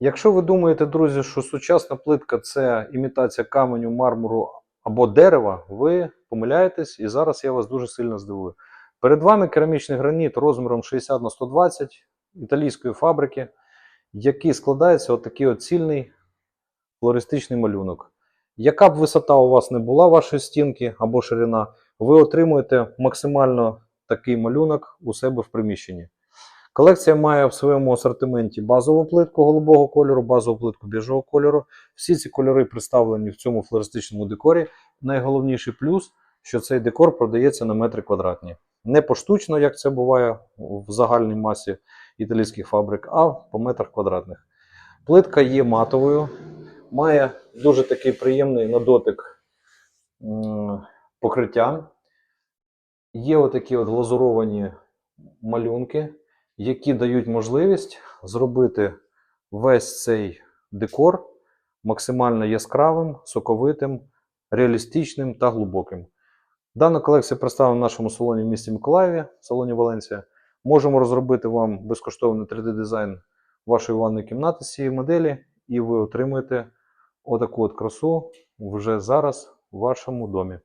Якщо ви думаєте, друзі, що сучасна плитка це імітація каменю, мармуру або дерева, ви помиляєтесь, і зараз я вас дуже сильно здивую. Перед вами керамічний граніт розміром 60 на 120 італійської фабрики, який складається отакий от цільний флористичний малюнок. Яка б висота у вас не була вашої стінки або ширина, ви отримуєте максимально такий малюнок у себе в приміщенні. Колекція має в своєму асортименті базову плитку голубого кольору, базову плитку біжого кольору. Всі ці кольори представлені в цьому флористичному декорі. Найголовніший плюс, що цей декор продається на метри квадратні. Не поштучно, як це буває в загальній масі італійських фабрик, а по метрах квадратних. Плитка є матовою, має дуже такий приємний на дотик покриття. Є отакі от глазуровані малюнки, які дають можливість зробити весь цей декор максимально яскравим, соковитим, реалістичним та глибоким. Дана колекція представлена в нашому салоні в місті Миколаєві, в салоні Валенція. Можемо розробити вам безкоштовний 3D-дизайн вашої ванної кімнати з цієї моделі, і ви отримаєте отаку от красу вже зараз в вашому домі.